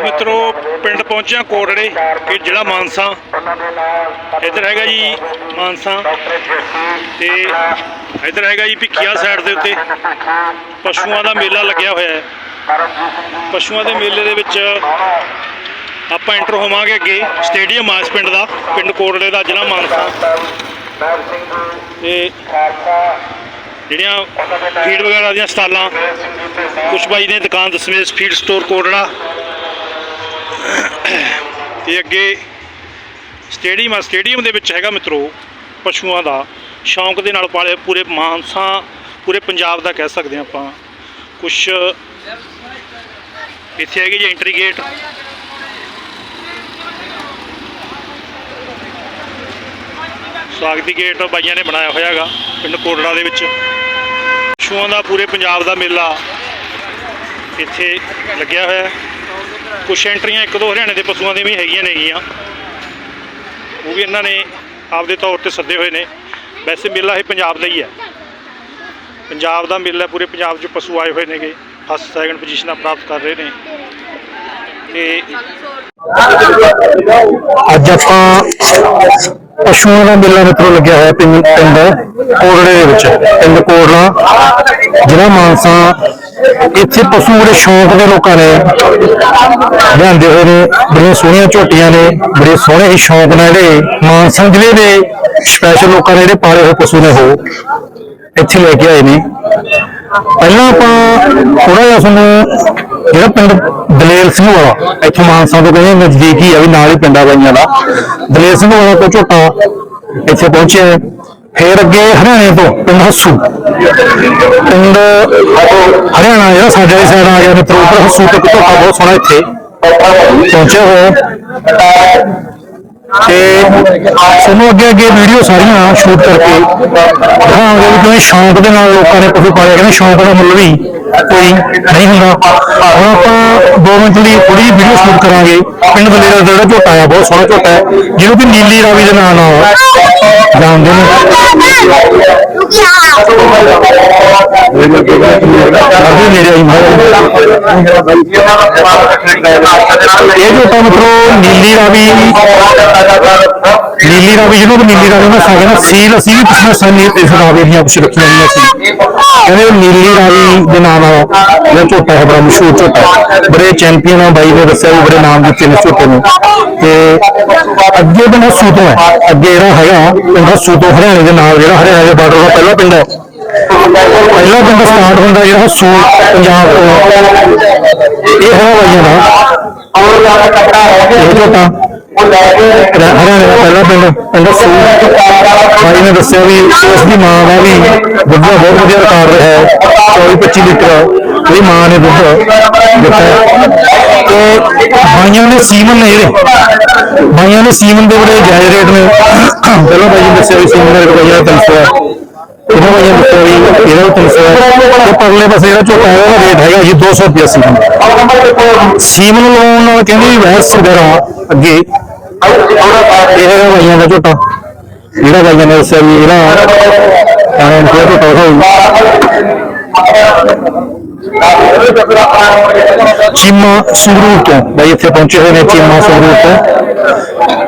ਮਿੱਤਰੋ, ਪਿੰਡ ਪਹੁੰਚਿਆ ਕੋਟੜੇ ਕਿ ਜਿਹੜਾ ਮਾਨਸਾ। ਇੱਧਰ ਹੈਗਾ ਜੀ ਮਾਨਸਾ। ਤੇ ਇੱਧਰ ਹੈਗਾ ਜੀ ਭਿੱਖੀਆ ਸਾਈਡ ਦੇ ਉੱਤੇ। ਪਸ਼ੂਆਂ ਦਾ ਮੇਲਾ ਲੱਗਿਆ ਹੋਇਆ ਹੈ। ਪਸ਼ੂਆਂ ਦੇ ਮੇਲੇ ਦੇ ਵਿੱਚ ਆਪਾਂ ਐਂਟਰ ਹੋਵਾਂਗੇ ਅੱਗੇ। ਸਟੇਡੀਅਮ ਆ ਇਸ ਪਿੰਡ ਦਾ, ਪਿੰਡ ਕੋਟੜੇ ਦਾ, ਜ਼ਿਲ੍ਹਾ ਮਾਨਸਾ। ਤੇ ਜਿਹੜੀਆਂ ਫੀਡ ਵਗੈਰਾ ਦੀਆਂ ਸਟਾਲਾਂ, ਕੁਛ ਬਾਈ ਨੇ ਦੁਕਾਨ ਦਸਵੇਂ ਫੀਡ ਸਟੋਰ ਕੋਟੜਾ ਤੇ ਅੱਗੇ ਸਟੇਡੀਅਮ ਆ, ਸਟੇਡੀਅਮ ਦੇ ਵਿੱਚ ਹੈਗਾ ਮਿੱਤਰੋ, ਪਸ਼ੂਆਂ ਦਾ ਸ਼ੌਂਕ ਦੇ ਨਾਲ ਪਾਲੇ ਪੂਰੇ ਮਾਨਸਾ, ਪੂਰੇ ਪੰਜਾਬ ਦਾ ਕਹਿ ਸਕਦੇ ਹਾਂ ਆਪਾਂ। ਕੁਛ ਇੱਥੇ ਹੈਗੀ ਜੀ ਐਂਟਰੀ ਗੇਟ ਸਵਾਗਤੀ ਗੇਟ ਬਾਈਆਂ ਨੇ ਬਣਾਇਆ ਹੋਇਆ ਹੈਗਾ, ਪਿੰਡ ਕੋਟੜਾ ਦੇ ਵਿੱਚ। ਪਸ਼ੂਆਂ ਦਾ ਪੂਰੇ ਪੰਜਾਬ ਦਾ ਮੇਲਾ ਇੱਥੇ ਲੱਗਿਆ ਹੋਇਆ ਹੈ। ਕੁਛ ਐਂਟਰੀਆਂ ਇੱਕ ਦੋ ਹਰਿਆਣੇ ਦੇ ਪਸ਼ੂਆਂ ਦੇ ਵੀ ਹੈਗੀਆਂ ਨੇਗੀਆਂ ਉਹ ਵੀ ਇਹਨਾਂ ਨੇ ਆਪਦੇ ਤੌਰ ਤੇ ਸੱਦੇ ਹੋਏ ਨੇ। ਵੈਸੇ ਮੇਲਾ ਇਹ ਪੰਜਾਬ ਦਾ ਹੀ ਹੈ। ਪੰਜਾਬ ਦਾ ਮੇਲਾ ਪੂਰੇ ਪੰਜਾਬ 'ਚ ਪਸ਼ੂ ਆਏ ਹੋਏ ਨੇਗੇ। ਫਸਟ ਸੈਕੰਡ ਪੋਜੀਸ਼ਨਾਂ ਪ੍ਰਾਪਤ ਕਰ ਰਹੇ ਨੇ। ਤੇ ਅੱਜ ਆਪਾਂ ਪਸ਼ੂਆਂ ਦਾ ਮੇਲਾ ਮਿੱਤਰੋ ਲੱਗਿਆ ਹੋਇਆ ਪਿੰਡ ਪਿੰਡ ਕੋਟੜੇ ਦੇ ਵਿੱਚ। ਪਿੰਡ ਕੋਟੜਾ ਜ਼ਿਲ੍ਹਾ ਮਾਨਸਾ ਇੱਥੇ ਪਸ਼ੂ ਬੜੇ ਸ਼ੌਂਕ ਦੇ ਲੋਕਾਂ ਨੇ, ਲਿਆਂਦੇ ਹੋਏ ਨੇ, ਬੜੀਆਂ ਸੋਹਣੀਆਂ ਝੋਟੀਆਂ ਨੇ, ਬੜੇ ਸੋਹਣੇ ਹੀ ਸ਼ੌਂਕ ਨਾਲ ਜਿਹੜੇ ਮਾਨਸਾ ਜ਼ਿਲ੍ਹੇ ਦੇ ਸਪੈਸ਼ਲ ਲੋਕਾਂ ਨੇ ਜਿਹੜੇ ਪਾਲੇ ਹੋਏ ਪਸ਼ੂ ਨੇ ਉਹ ਇੱਥੇ ਲੈ ਕੇ ਆਏ ਨੇ। ਪਹਿਲਾਂ ਆਪਾਂ ਥੋੜਾ ਜਿਹਾ ਤੁਹਾਨੂੰ ਜਿਹੜਾ ਪਿੰਡ ਦਲੇਰ ਸਿੰਘ ਵਾਲਾ, ਇੱਥੇ ਮਾਨਸਾ ਤੋਂ ਕਹਿੰਦੇ ਨਜ਼ਦੀਕ ਹੀ ਆ ਵੀ ਨਾਲ ਹੀ ਪਿੰਡ ਆ ਬਾਈਆਂ ਦਾ। ਦਲੇਰ ਸਿੰਘ ਵਾਲਾ ਤੋਂ ਝੋਟਾ ਇੱਥੇ ਪਹੁੰਚਿਆ ਫਿਰ ਅੱਗੇ ਹਰਿਆਣੇ ਤੋਂ ਪਿੰਡ ਹੱਸੂ। ਪਿੰਡ ਹਰਿਆਣਾ ਜਿਹੜਾ ਸਾਡੇ ਵਾਲੀ ਸਾਈਡ ਆ ਗਿਆ, ਮਿੱਤਰੋ, ਉੱਪਰ ਹੱਸੂ ਤੇ ਝੋਟਾ ਬਹੁਤ ਸੋਹਣਾ ਇੱਥੇ ਪਹੁੰਚਿਆ ਹੋਇਆ। ਤੇ ਸਾਨੂੰ ਅੱਗੇ ਅੱਗੇ ਵੀਡੀਓ ਸਾਰੀਆਂ ਸ਼ੂਟ ਕਰਕੇ ਦਿਖਾਵਾਂਗੇ ਵੀ ਕਿਵੇਂ ਸ਼ੌਂਕ ਦੇ ਨਾਲ ਲੋਕਾਂ ਨੇ ਪਸ਼ੂ ਪਾਲੇ ਕਹਿੰਦੇ ਸ਼ੌਂਕ ਦਾ ਮੁੱਲ ਵੀ ਕੋਈ ਨਹੀਂ ਹੁੰਦਾ। ਹੁਣ ਆਪਾਂ ਦੋ ਮਿੰਟ ਲਈ ਥੋੜੀ ਵੀਡੀਓ ਸ਼ੂਟ ਕਰਾਂਗੇ। ਪਿੰਡ ਬਲੇਰਾ ਦਾ ਜਿਹੜਾ ਝੋਟਾ ਆ, ਬਹੁਤ ਸੋਹਣਾ ਝੋਟਾ ਹੈ। ਜਿਹਨੂੰ ਕਿ ਨੀਲੀ ਰਾਵੀ ਦੇ ਨਾਂ ਨਾਲ। ਜਾਣਦੇ ਨੇ। ਰਾਵੀ ਮੇਰੇ ਆਈ ਇਹ ਝੋਟਾ ਮਿੱਤਰੋ ਨੀਲੀ ਰਾਵੀ ਨੀਲੀ ਰਾਵੀ ਜਿਹਨੂੰ ਕਿ ਨੀਲੀ ਰਾਵੀ ਮੈਂ ਸਾਗੇ ਨਾ ਸੀਲ ਅਸੀਂ ਵੀ ਪੁੱਛਣਾ ਸਾਲ ਇਸ ਰਾਵੀ ਦੀਆਂ ਕੁਛ ਰੱਖੀਆਂ ਹੋਈਆਂ ਸੀ। ਕਹਿੰਦੇ ਨੀਲੀ ਰਾਵੀ ਦੇ ਨਾਮ ਨਾਲ ਇਹ ਝੋਟਾ ਹੈ, ਬੜਾ ਮਸ਼ਹੂਰ ਝੋਟਾ ਬੜੇ ਚੈਂਪੀਅਨ ਆ ਬਾਈ ਨੇ ਦੱਸਿਆ ਵੀ ਬੜੇ ਨਾਮ ਦਿੱਤੇ ਨੇ ਝੋਟੇ ਨੂੰ। ਤੇ ਅੱਗੇ ਪਿੰਡ ਹੱਸੂ ਤੋਂ ਹੈ। ਅੱਗੇ ਜਿਹੜਾ ਹੈਗਾ ਪਿੰਡ ਹੱਸੂ ਤੋਂ ਹਰਿਆਣੇ ਦੇ ਨਾਲ ਜਿਹੜਾ ਹਰਿਆਣੇ ਦੇ ਬਾਰਡਰ ਦਾ ਪਹਿਲਾ ਪਿੰਡ ਹੈ। ਪਹਿਲਾ ਪਿੰਡ ਸਟਾਰਟ ਹੁੰਦਾ ਜਿਹੜਾ ਹੱਸੂ ਪੰਜਾਬ ਤੋਂ। ਇਹ ਹੈ ਬਾਈਆਂ ਦਾ। ਇਹ ਝੋਟਾ ਹਰਿਆਣੇ ਦਾ ਪਹਿਲਾ ਪਿੰਡ ਪਿੰਡ ਹੱਸੂ ਭਾਈ ਨੇ ਦੱਸਿਆ ਵੀ ਉਸ ਦੀ ਮਾਂ ਦਾ ਵੀ ਦੁੱਧ ਦਾ ਬਹੁਤ ਵਧੀਆ ਰਿਕਾਰਡ ਰਿਹਾ ਹੈ 24 25 ਲੀਟਰ। ਉਹਦੀ ਮਾਂ ਨੇ ਦੁੱਧ ਦਿੱਤਾ। ਹੈ। ਤੇ ਭਾਈਆਂ ਨੇ ਸੀਮਨ ਨੇ ਜਿਹੜੇ। ਭਾਈਆਂ ਨੇ ਸੀਮਨ ਦੇ ਬੜੇ ਜਾਇਜ਼ ਰੇਟ ਨੇ। ਪਹਿਲਾਂ ਭਾਈ ਨੇ ਦੱਸਿਆ ਵੀ ਸੀਮਨ ਦਾ ਰੇਟ ਭਾਈਆਂ ਦਾ 300 ਹੈ। ਇਹਨਾਂ ਭਾਈਆਂ ਦੱਸਿਆ ਵੀ ਇਹਦਾ 300 ਹੈ। ਤੇ ਪਰਲੇ ਪਾਸੇ ਜਿਹੜਾ ਝੋਟਾ ਹੈ, ਉਹਦਾ ਰੇਟ ਹੈਗਾ ਜੀ 200 ਰੁਪਏ ਸੀਮਨ। ਸੀਮਨ ਲਾਉਣ ਨਾਲ ਕਹਿੰਦੇ ਵੀ ਵੈਸ ਵਗੈਰਾ ਅੱਗੇ। ਇਹ ਹੈਗਾ ਭਾਈਆਂ ਦਾ ਝੋਟਾ। ਜਿਹੜਾ ਬਾਈਆਂ ਨੇ ਦੱਸਿਆ ਵੀ ਇਹਦਾ ਐਂ ਕੋਈ ਝੋਟਾ ਹੋਊ ਚੀਮਾ ਸੰਗਰੂਰ ਤੋਂ, ਬਾਈ ਇੱਥੇ ਪਹੁੰਚੇ ਹੋਏ ਨੇ ਚੀਮਾ ਸੰਗਰੂਰ ਤੋਂ।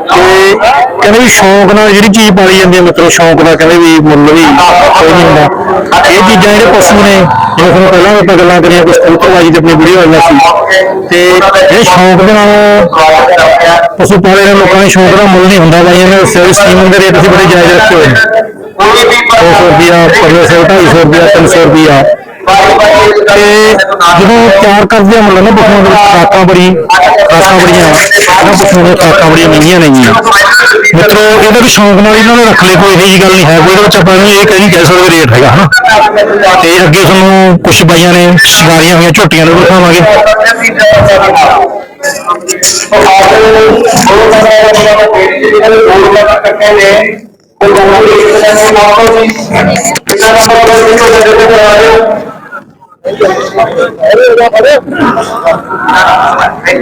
ਤੇ ਕਹਿੰਦੇ ਵੀ ਸ਼ੌਂਕ ਨਾਲ ਜਿਹੜੀ ਚੀਜ਼ ਪਾਲੀ ਜਾਂਦੀ ਹੈ ਮਤਲਬ ਸ਼ੌਂਕ ਦਾ ਕਹਿੰਦੇ ਵੀ ਮੁੱਲ ਵੀ ਕੋਈ ਨਹੀਂ ਹੁੰਦਾ। ਇਹ ਚੀਜ਼ਾਂ ਜਿਹੜੇ ਪਸ਼ੂ ਨੇ, ਜਿਵੇਂ ਤੁਹਾਨੂੰ ਪਹਿਲਾਂ ਵੀ ਆਪਾਂ ਗੱਲਾਂ ਕਰੀਆਂ ਕੁਝ ਕਬੂਤਰਬਾਜੀ ਤੇ ਆਪਣੀ ਵੀਡੀਓ ਆਈਆਂ ਸੀ। ਤੇ ਇਹ ਸ਼ੌਂਕ ਦੇ ਨਾਲ ਪਸ਼ੂ ਪਾਲੇ ਨੇ ਲੋਕਾਂ ਦੇ ਸ਼ੌਂਕ ਦਾ ਮੁੱਲ ਨਹੀਂ ਹੁੰਦਾ, ਬਾਈ ਨੇ ਦੱਸਿਆ ਵੀ ਸਕੀਮ ਦੇ ਰੇਟ ਅਸੀਂ ਬੜੇ ਜਾਇਜ਼ ਰੱਖੇ ਹੋਏ ਨੇ। 200 ਰੁਪਿਆ 500 250 ਰੁਪਿਆ 300 ਰੁਪਿਆ ਤੇ ਜਦੋਂ ਤਿਆਰ ਕਰਦੇ ਆ ਨਾ ਪਸ਼ੂਆਂ ਦੇ ਵਿੱਚ ਬੜੀ ਖਰਾਕਾਂ ਬੜੀਆਂ ਇਹਨਾਂ ਪਸ਼ੂਆਂ ਦੀਆਂ ਖਰਾਕਾਂ ਬੜੀਆਂ ਮਹਿੰਗੀਆਂ ਨੇਗੀਆਂ ਮਿੱਤਰੋ, ਇਹਦਾ ਵੀ ਸ਼ੌਂਕ ਨਾਲ ਇਹਨਾਂ ਨੇ ਰੱਖ ਲਏ, ਕੋਈ ਇਹੋ ਗੱਲ ਨਹੀਂ ਹੈ। ਕੋਈ ਇਹਦੇ ਵਿੱਚ ਆਪਾਂ ਨੂੰ ਇਹ ਕਹੀ ਕਹਿ ਸਕਦੇ ਰੇਟ ਹੈਗਾ, ਹਨਾ? ਤੇ ਅੱਗੇ ਤੁਹਾਨੂੰ ਕੁਝ ਬਾਈਆਂ ਨੇ ਸ਼ਿੰਗਾਰੀਆਂ ਹੋਈਆਂ ਝੋਟੀਆਂ ਨੂੰ ਦਿਖਾਵਾਂਗੇ।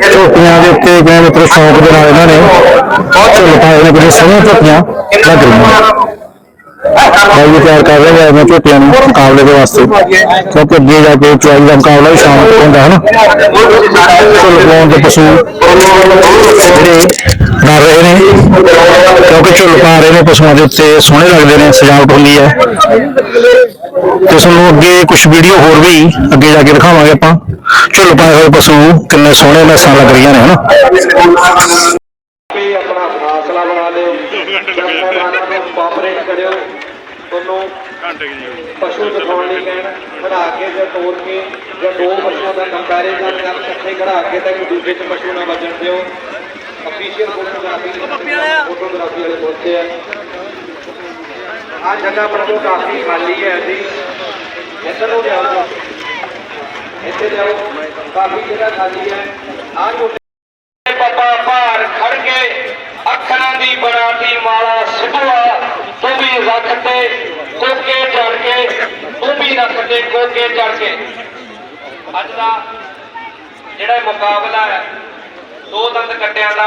ਝੋਟੀਆਂ ਦੇ ਉੱਤੇ ਗਏ ਮਤਲਬ ਸ਼ੌਂਕ ਦੇ ਨਾਲ ਇਹਨਾਂ ਨੇ। ਝੁੱਲ ਪਾਏ ਨੇ, ਬੜੇ ਸੋਹਣੀਆਂ ਝੋਟੀਆਂ ਲੱਗ ਰਹੀਆਂ ਬਾਈ ਵੀ ਤਿਆਰ ਕਰ ਰਿਹਾ ਆ ਝੋਟੀਆਂ ਨੂੰ ਮੁਕਾਬਲੇ ਦੇ ਵਾਸਤੇ। ਕਿਉਂਕਿ ਅੱਗੇ ਜਾ ਕੇ ਚੁਆਈ ਦਾ ਮੁਕਾਬਲਾ ਵੀ ਸ਼ਾਮ ਨੂੰ ਹੁੰਦਾ ਹੈ ਨਾ ਝੁੱਲ ਦੇ ਪਸ਼ੂ ਜਿਹੜੇ ਡਰ ਰਹੇ ਨੇ, ਕਿਉਂਕਿ ਝੁੱਲ ਪਾ ਰਹੇ ਨੇ ਪਸ਼ੂਆਂ ਦੇ ਉੱਤੇ, ਸੋਹਣੇ ਲੱਗਦੇ ਨੇ, ਸਜਾਵਟ ਹੁੰਦੀ ਹੈ। ਤੇ ਤੁਹਾਨੂੰ ਅੱਗੇ ਕੁਝ ਵੀਡੀਓ ਹੋਰ ਵੀ ਅੱਗੇ ਜਾ ਕੇ ਦਿਖਾਵਾਂਗੇ ਆਪਾਂ। ਝੁੱਲ ਪਾਏ ਹੋਏ ਪਸ਼ੂ, ਕਿੰਨੇ ਸੋਹਣੇ ਮੈਸਾਂ ਲੱਗ ਰਹੀਆਂ ਨੇ, ਹਨਾ? ਆਪਣਾ ਫਾਸਲਾ ਬਣਾ ਲਿਓ ਕੋਆਪਰੇਟ ਕਰਿਓ। ਤੁਹਾਨੂੰ ਘੰਟੇ ਜੀ ਪਸ਼ੂ ਦਿਖਾਉਣ ਲਈ ਕਹਿਣ ਖੜਾ ਕੇ ਜਾਂ ਤੋੜ ਕੇ ਜਾਂ ਦੋ ਪਸ਼ੂਆਂ ਦਾ ਕੰਪੈਰੀਜ਼ਨ ਕਰ ਇਕੱਠੇ ਖੜਾ ਕੇ ਤਾਂ ਇੱਕ ਦੂਜੇ 'ਚ ਪਸ਼ੂ ਨਾ ਵੱਜਣ ਦਿਓ। ਅਫੀਸ਼ੀਅਲ ਫੋਟੋਗ੍ਰਾਫੀ ਫੋਟੋਗ੍ਰਾਫੀ ਵਾਲੇ ਪਹੁੰਚੇ ਆ। ਆ ਜਗ੍ਹਾ ਪਰ ਤੋਂ ਕਾਫੀ ਖਾਲੀ ਹੈ ਜੀ। ਇੱਧਰ ਨੂੰ ਜਾਓ। ਇੱਥੇ ਜਾਓ। ਕਾਫੀ ਜਗ੍ਹਾ ਖਾਲੀ ਹੈ। ਆ ਜੋ ਬਾਬਾ ਭਾਰ ਖੜ ਕੇ ਅੱਖਰਾਂ ਦੀ ਬਣਾਤੀ ਮਾਲਾ ਸਿੱਧੂਆ ਤੂੰ ਵੀ ਰੱਖ ਤੇ ਕੋਕੇ ਚੜ ਕੇ ਤੂੰ ਵੀ ਕੋਕੇ ਚੜ ਕੇ। ਅੱਜ ਦਾ ਜਿਹੜਾ ਮੁਕਾਬਲਾ ਹੈ, ਦੋ ਦੰਦ ਕੱਟਿਆਂ ਦਾ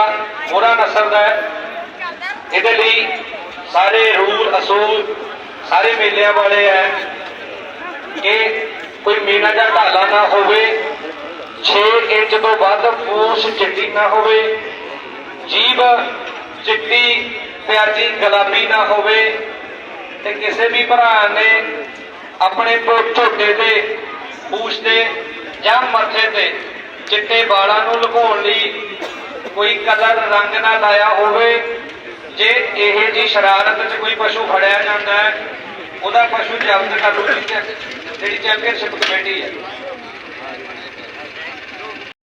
ਮੋਹਰਾ ਨਸਲ ਦਾ ਹੈ। ਇਹਦੇ ਲਈ ਸਾਰੇ ਰੂਲ, ਅਸੂਲ ਸਾਰੇ ਮੇਲਿਆਂ ਵਾਲੇ ਹੈ ਕਿ ਕੋਈ ਮੀਨਾ ਜਾਂ ਢਾਲਾ ਨਾ ਹੋਵੇ 6 ਇੰਚ ਤੋਂ ਵੱਧ ਪੂਛ ਚਿੱਟੀ ਨਾ ਹੋਵੇ, ਜੀਭ ਚਿੱਟੀ ਪਿਆਜੀ ਗੁਲਾਬੀ ਨਾ ਹੋਵੇ ਤੇ ਕਿਸੇ ਵੀ ਭਰਾ ਨੇ ਆਪਣੇ ਝੋਟੇ ਤੇ, ਪੂਛ ਤੇ ਜਾਂ ਮੱਥੇ ਤੇ ਚਿੱਟੇ ਵਾਲਾਂ ਨੂੰ ਲੁਕਾਉਣ ਲਈ ਕੋਈ ਕਲਰ ਰੰਗ ਨਾ ਲਾਇਆ ਹੋਵੇ। ਜੇ ਇਹ ਜੀ ਸ਼ਰਾਰਤ 'ਚ ਕੋਈ ਪਸ਼ੂ ਫੜਿਆ ਜਾਂਦਾ ਹੈ, ਉਹਦਾ ਪਸ਼ੂ ਜ਼ਬਤ ਕਰ ਲੂ ਜਿਹੜੀ ਚੈਂਪੀਅਨਸ਼ਿਪ ਕਮੇਟੀ ਹੈ।